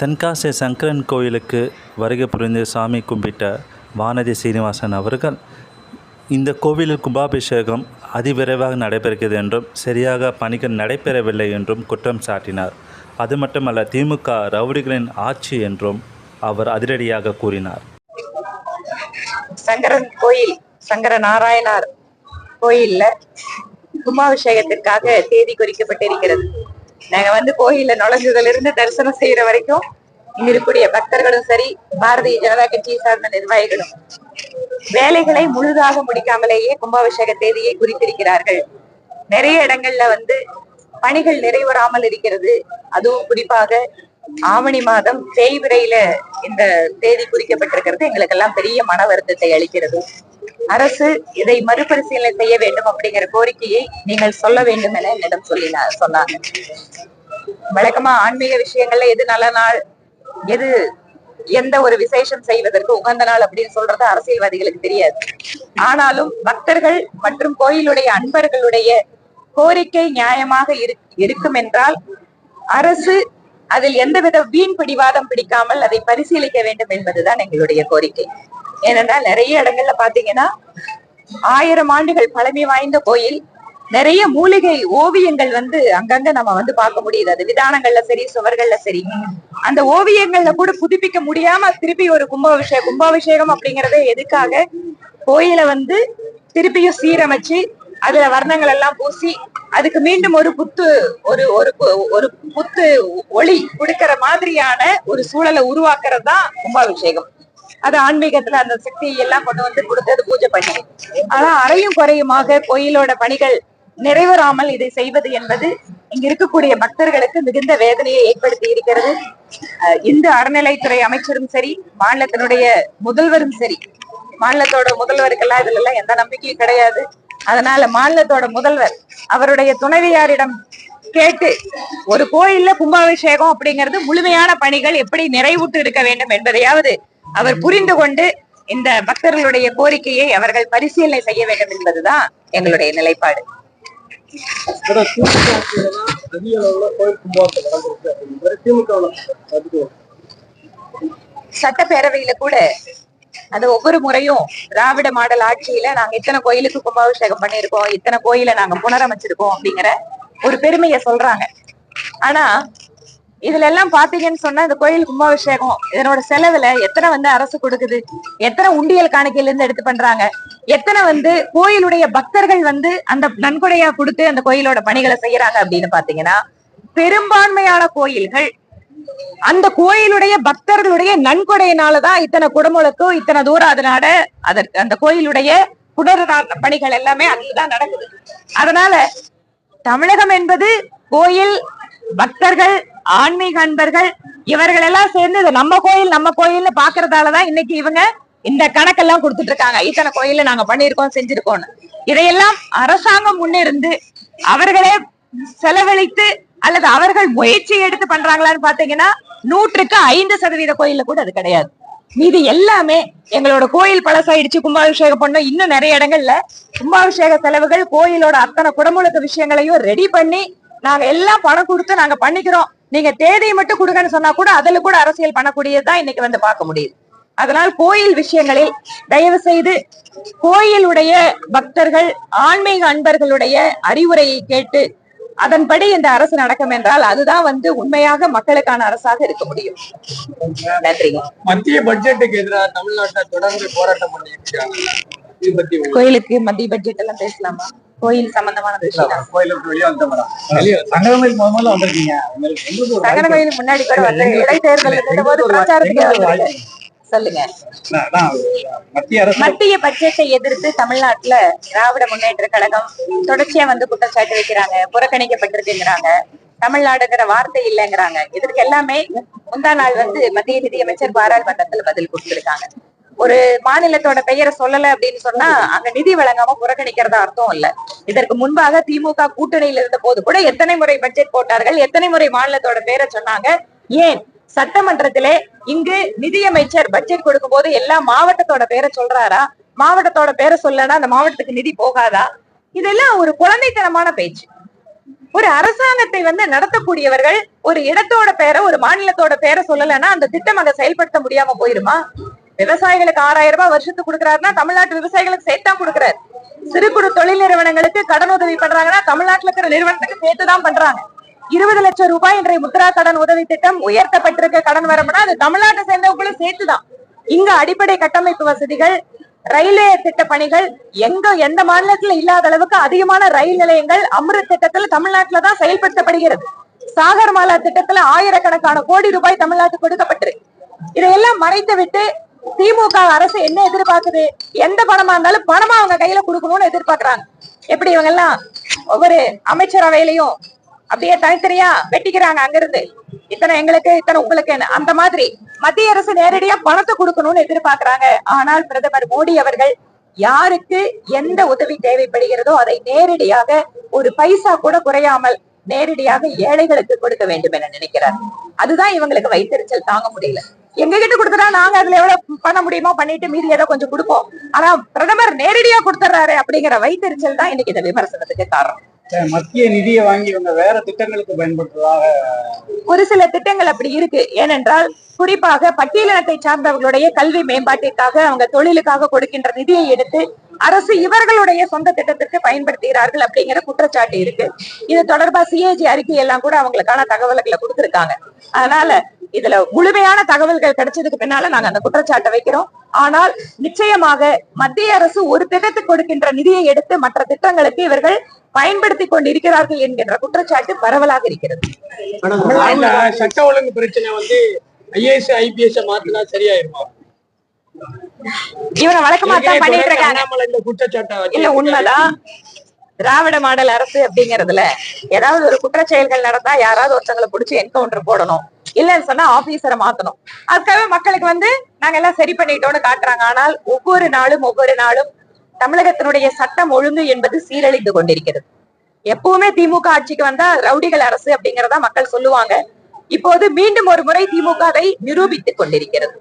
தென்காசி சங்கரன் கோயிலுக்கு வருகை புரிந்து சாமி கும்பிட்ட வானதி சீனிவாசன் அவர்கள் இந்த கோவிலில் கும்பாபிஷேகம் அதிவிரைவாக நடைபெறுகிறது என்றும் சரியாக பணிகள் நடைபெறவில்லை என்றும் குற்றம் சாட்டினார். அது மட்டுமல்ல திமுக ரவுடிகளின் ஆட்சி என்றும் அவர் அதிரடியாக கூறினார். சங்கரன் கோயில் சங்கர நாராயணார் கோயில்ல கும்பாபிஷேகத்திற்காக தேதி குறிக்கப்பட்டிருக்கிறது. நாங்க வந்து கோயில நுழைஞ்சதுல இருந்து தரிசனம் செய்யற வரைக்கும் இங்க இருக்கக்கூடிய பக்தர்களும் சரி பாரதிய ஜனதா கட்சியை சார்ந்த நிர்வாகிகளும் வேலைகளை முழுதாக முடிக்காமலேயே கும்பாபிஷேக தேதியை குறித்திருக்கிறார்கள். நிறைய இடங்கள்ல வந்து பணிகள் நிறைவராமல் இருக்கிறது. அதுவும் குறிப்பாக ஆவணி மாதம் தேய்விரையில இந்த தேதி குறிக்கப்பட்டிருக்கிறது. எங்களுக்கெல்லாம் பெரிய மன வருத்தத்தை அளிக்கிறது. அரசு இதை மறுபரிசீலனை செய்ய வேண்டும் அப்படிங்கிற கோரிக்கையை நீங்கள் சொல்ல வேண்டும் என என்னிடம் சொல்லினார் சொன்னாங்க வழக்கமா ஆன்மீக விஷயங்கள்ல எது நல்ல நாள் எது எந்த ஒரு விசேஷம் செய்வதற்கு உகந்த நாள் அப்படின்னு சொல்றது அரசியல்வாதிகளுக்கு தெரியாது. ஆனாலும் பக்தர்கள் மற்றும் கோயிலுடைய அன்பர்களுடைய கோரிக்கை நியாயமாக இரு- இருக்கும் என்றால் அரசு அதில் எந்தவித வீண் பிடிவாதம் பிடிக்காமல் அதை பரிசீலிக்க வேண்டும் என்பதுதான் எங்களுடைய கோரிக்கை. ஏனென்றால் நிறைய இடங்கள்ல பாத்தீங்கன்னா ஆயிரம் ஆண்டுகள் பழமை வாய்ந்த கோயில் நிறைய மூலிகை ஓவியங்கள் வந்து அங்கங்க நம்ம வந்து பார்க்க முடியுது. அது விதானங்கள்ல சரி சுவர்கள்ல சரி. அந்த ஓவியங்கள்ல கூட புதுப்பிக்க முடியாம திருப்பி ஒரு கும்பாபிஷேகம் கும்பாபிஷேகம் அப்படிங்கறதே எதுக்காக? கோயிலை வந்து திருப்பியும் சீரமைச்சு அதுல வர்ணங்கள் எல்லாம் பூசி அதுக்கு மீண்டும் ஒரு புத்து ஒரு ஒரு ஒரு புத்து ஒளி கொடுக்கிற மாதிரியான ஒரு சூழலை உருவாக்குறது தான் கும்பாபிஷேகம். அது ஆன்மீகத்துல அந்த சக்தியை எல்லாம் கொண்டு வந்து கொடுத்தது பூஜை பண்ணி. ஆனா அறையும் குறையுமாக கோயிலோட பணிகள் நிறைவேறாமல் இதை செய்வது என்பது இங்க இருக்கக்கூடிய பக்தர்களுக்கு மிகுந்த வேதனையை ஏற்படுத்தி இருக்கிறது. இந்த அறநிலைத்துறை அமைச்சரும் சரி மாநிலத்தினுடைய முதல்வரும் சரி. மாநிலத்தோட முதல்வருக்கெல்லாம் இதுல எல்லாம் எந்த நம்பிக்கையும் கிடையாது. அதனால மாநிலத்தோட முதல்வர் அவருடைய துணைவியாரிடம் கேட்டு ஒரு கோயில்ல கும்பாபிஷேகம் அப்படிங்கிறது முழுமையான பணிகள் எப்படி நிறைவுற்று இருக்க வேண்டும் என்பதையாவது அவர் புரிந்து கொண்டு இந்த பக்தர்களுடைய கோரிக்கையை அவர்கள் பரிசீலனை செய்ய வேண்டும் என்பதுதான் எங்களுடைய நிலைப்பாடு. சட்டப்பேரவையில கூட அது ஒவ்வொரு முறையும் திராவிட மாடல் ஆட்சியில நாங்க இத்தனை கோயிலுக்கு கும்பாபிஷேகம் பண்ணியிருக்கோம் இத்தனை கோயிலை நாங்க புனரமைச்சிருக்கோம் அப்படிங்கிற ஒரு பெருமையை சொல்றாங்க ஆனா இதுல எல்லாம் பாத்தீங்கன்னு சொன்னா இந்த கோயில் கும்பாபிஷேகம் இதனோட செலவுல எத்தனை வந்து அரசு கொடுக்குது? எத்தனை உண்டியல் காணிக்கையில இருந்து எடுத்து பண்றாங்க? எத்தனை வந்து கோயிலுடைய பக்தர்கள் வந்து அந்த நன்கொடையா கொடுத்து அந்த கோயிலோட பணிகளை செய்யறாங்க அப்படின்னு பாத்தீங்கன்னா பெரும்பான்மையான கோயில்கள் அந்த கோயிலுடைய பக்தர்களுடைய நன்கொடையினாலதான் இத்தனை குடமுழுக்கும் இத்தனை தூரம் அதனால அதற்கு அந்த கோயிலுடைய புனரதாரண பணிகள் எல்லாமே அதுதான் நடக்குது. அதனால தமிழகம் என்பது கோயில் பக்தர்கள் ஆன்மீக அன்பர்கள் இவர்கள் எல்லாம் சேர்ந்து இது நம்ம கோயில் நம்ம கோயில்னு பாக்குறதாலதான் இன்னைக்கு இவங்க இந்த கணக்கெல்லாம் கொடுத்துட்டு இருக்காங்க இத்தனை கோயில நாங்க பண்ணிருக்கோம் செஞ்சிருக்கோம்னு. இதையெல்லாம் அரசாங்கம் முன்னிருந்து அவர்களே செலவழித்து அல்லது அவர்கள் முயற்சி எடுத்து பண்றாங்களான்னு பாத்தீங்கன்னா நூற்றுக்கு ஐந்து சதவீத கோயில்ல கூட அது கிடையாது. மீதி எல்லாமே எங்களோட கோயில் பழசாயிடுச்சு கும்பாபிஷேகம் பண்ணோம் இன்னும் நிறைய இடங்கள்ல கும்பாபிஷேக செலவுகள் கோயிலோட அத்தனை குடமுழக்க விஷயங்களையும் ரெடி பண்ணி நாங்க எல்லாம் பணம் கொடுத்து நாங்க பண்ணிக்கிறோம். நீங்க தேதியை மட்டும் கொடுங்கன்னு சொன்னா கூட அதுல கூட அரசியல் பண்ணக்கூடியதுதான் இன்னைக்கு வந்து பார்க்க முடியுது. அதனால் கோயில் விஷயங்களில் தயவு செய்து கோயிலுடைய பக்தர்கள் ஆன்மீக அன்பர்களுடைய அறிவுரையை கேட்டு அதன்படி இந்த அரசு நடக்கும் என்றால் அதுதான் வந்து உண்மையாக மக்களுக்கான அரசாக இருக்க முடியும். நன்றிங்க மத்திய பட்ஜெட்டுக்கு எதிராக தமிழ்நாட்டுல தொடர்ந்து போராட்டம் உங்களுக்கு கோயிலுக்கு மத்திய பட்ஜெட் எல்லாம் பேசலாமா? கோயில் சம்பந்தமான விஷயம். சங்கரமையில் முன்னாடி கூட வந்து இடைத்தேர்தல். சொல்லுங்க. மத்திய பட்ஜெட்டை எதிர்த்து தமிழ்நாட்டுல திராவிட முன்னேற்ற கழகம் தொடர்ச்சியா வந்து குற்றச்சாட்டு வைக்கிறாங்க புறக்கணிக்கப்பட்டிருக்குங்கிறாங்க. தமிழ்நாடுங்கிற வார்த்தை இல்லைங்கிறாங்க. இதற்கு எல்லாமே முந்தா நாள் வந்து மத்திய நிதியமைச்சர் பாராளுமன்றத்துல பதில் கொடுத்திருக்காங்க. ஒரு மாநிலத்தோட பெயரை சொல்லல அப்படின்னு சொன்னா அங்க நிதி வழங்காம புறக்கணிக்கிறதா அர்த்தம் இல்ல. இதற்கு முன்பாக திமுக கூட்டணியில் இருந்த போது கூட எத்தனை முறை பட்ஜெட் போட்டார்கள் எத்தனை முறை மாநிலத்தோட பேரை சொன்னாங்க ஏன்? சட்டமன்றத்திலே இங்கு நிதியமைச்சர் பட்ஜெட் கொடுக்கும் போது எல்லா மாவட்டத்தோட பேரை சொல்றாரா? மாவட்டத்தோட பேரை சொல்லனா அந்த மாவட்டத்துக்கு நிதி போகாதா? இதெல்லாம் ஒரு குழந்தைத்தனமான பேச்சு. ஒரு அரசாங்கத்தை வந்து நடத்தக்கூடியவர்கள் ஒரு இடத்தோட பேரை ஒரு மாநிலத்தோட பேரை சொல்லலைன்னா அந்த திட்டம் அங்க செயல்படுத்த முடியாம போயிருமா? விவசாயிகளுக்கு ஆறாயிரம் ரூபாய் வருஷத்துக்கு கொடுக்கறாருன்னா தமிழ்நாட்டு விவசாயிகளுக்கு சேர்த்தா கொடுக்கறாரு. சிறு குறு தொழில் நிறுவனங்களுக்கு கடன் உதவி பண்றாங்கன்னா தமிழ்நாட்டுல இருக்கிற நிறுவனத்துக்கு சேர்த்துதான் பண்றாங்க. இருபது லட்சம் ரூபாய் இன்றைய முத்ரா கடன் உதவி திட்டம் உயர்த்தப்பட்டிருக்க கடன் வரமுன்னா அது தமிழ்நாட்டை சேர்ந்தவங்களும் சேர்த்துதான் இங்க அடிப்படை கட்டமைப்பு வசதிகள் ரயில்வே திட்ட பணிகள் எங்க எந்த மாநிலத்துல இல்லாத அளவுக்கு அதிகமான ரயில் நிலையங்கள் அமிர்த் திட்டத்துல தமிழ்நாட்டுல தான் செயல்படுத்தப்படுகிறது. சாகர்மாலா திட்டத்துல ஆயிரக்கணக்கான கோடி ரூபாய் தமிழ்நாட்டுக்கு கொடுக்கப்பட்டிருக்கு. இதையெல்லாம் மறைத்து விட்டு திமுக அரசு என்ன எதிர்பார்க்குது? எந்த பணமா இருந்தாலும் பணமா அவங்க கையில கொடுக்கணும்னு எதிர்பார்க்கறாங்க. எப்படி இவங்க எல்லாம் ஒவ்வொரு அமைச்சரவையிலையும் அப்படியே தனித்தனியா வெட்டிக்கிறாங்க அங்கிருந்து? இத்தனை எங்களுக்கு இத்தனை உங்களுக்கு அந்த மாதிரி மத்திய அரசு நேரடியா பணத்தை கொடுக்கணும்னு எதிர்பார்க்கறாங்க. ஆனால் பிரதமர் மோடி அவர்கள் யாருக்கு எந்த உதவி தேவைப்படுகிறதோ அதை நேரடியாக ஒரு பைசா கூட குறையாமல் நேரடியாக ஏழைகளுக்கு கொடுக்க வேண்டும் என நினைக்கிறார். அதுதான் இவங்களுக்கு வைத்தறிச்சல் தாங்க முடியல. எங்க கிட்ட கொடுத்தா நாங்க அதுல எவ்வளவு பண்ண முடியுமோ பண்ணிட்டு மீதி ஏதோ கொஞ்சம் கொடுப்போம். ஆனா பிரதமர் நேரடியா கொடுத்துறாரு அப்படிங்கிற வைத்தறிச்சல் தான் இன்னைக்கு இந்த விமர்சனத்துக்கு காரணம். மத்திய நிதியை வாங்கி இவங்க வேற திட்டங்களுக்கு பயன்படுத்துவதாக ஒரு சில திட்டங்கள் அப்படி இருக்கு. ஏனென்றால் குறிப்பாக பட்டியலினத்தை சார்ந்தவர்களுடைய கல்வி மேம்பாட்டிற்காக அவங்க தொழிலுக்காக கொடுக்கின்ற நிதியை எடுத்து அரசு இவர்களுடைய சொந்த திட்டத்திற்கு பயன்படுத்துகிறார்கள் அப்படிங்கிற குற்றச்சாட்டு இருக்கு. இது தொடர்பா சிஏஜி அறிக்கை எல்லாம் கூட அவங்களுக்கான தகவல்களை கொடுத்திருக்காங்க. அதனால இதுல முழுமையான தகவல்கள் கிடைச்சதுக்கு பின்னால நாங்க அந்த குற்றச்சாட்டை வைக்கிறோம். ஆனால் நிச்சயமாக மத்திய அரசு ஒரு திட்டத்துக்கு கொடுக்கின்ற நிதியை எடுத்து மற்ற திட்டங்களுக்கு இவர்கள் பயன்படுத்தி கொண்டிருக்கிறார்கள் என்கின்ற குற்றச்சாட்டு பரவலாக இருக்கிறது. சட்ட ஒழுங்கு பிரச்சனை வந்து ஐஏஎஸ் ஐபிஎஸ் மாத்தினா சரியாயிருமா? இவனை வழக்கமா தான் பண்ணிட்டு இருக்காங்க. இல்ல உண்மைதான். திராவிட மாடல் அரசு அப்படிங்கறதுல ஏதாவது ஒரு குற்றச்செயல்கள் நடந்தா யாராவது ஒருத்தங்களை பிடிச்சி என்கவுண்டர் போடணும். இல்லன்னு சொன்னா ஆபீசரை மாத்தணும். அதுக்காக மக்களுக்கு வந்து நாங்க எல்லாம் சரி பண்ணிட்டோம்னு காட்டுறாங்க. ஆனால் ஒவ்வொரு நாளும் ஒவ்வொரு நாளும் தமிழகத்தினுடைய சட்டம் ஒழுங்கு என்பது சீரழிந்து கொண்டிருக்கிறது. எப்பவுமே திமுக ஆட்சிக்கு வந்தா ரவுடிகள் அரசு அப்படிங்கறதா மக்கள் சொல்லுவாங்க. இப்போது மீண்டும் ஒரு முறை திமுக அதை நிரூபித்துக் கொண்டிருக்கிறது.